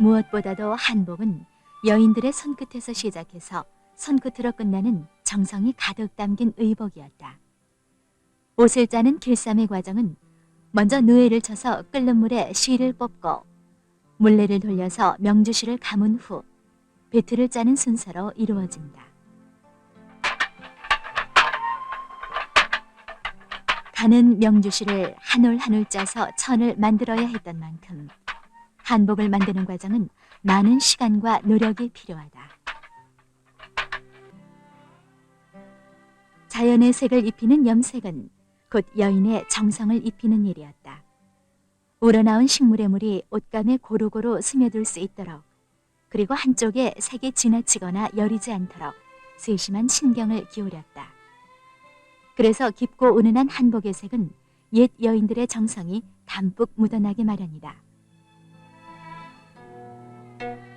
무엇보다도 한복은 여인들의 손끝에서 시작해서 손끝으로 끝나는 정성이 가득 담긴 의복이었다. 옷을 짜는 길쌈의 과정은 먼저 누에를 쳐서 끓는 물에 실을 뽑고 물레를 돌려서 명주실을 감은 후 배틀을 짜는 순서로 이루어진다. 가는 명주실을 한 올 한 올 짜서 천을 만들어야 했던 만큼 한복을 만드는 과정은 많은 시간과 노력이 필요하다. 자연의 색을 입히는 염색은 곧 여인의 정성을 입히는 일이었다. 우러나온 식물의 물이 옷감에 고루고루 스며들 수 있도록 그리고 한쪽에 색이 지나치거나 여리지 않도록 세심한 신경을 기울였다. 그래서 깊고 은은한 한복의 색은 옛 여인들의 정성이 담뿍 묻어나기 마련이다. thank you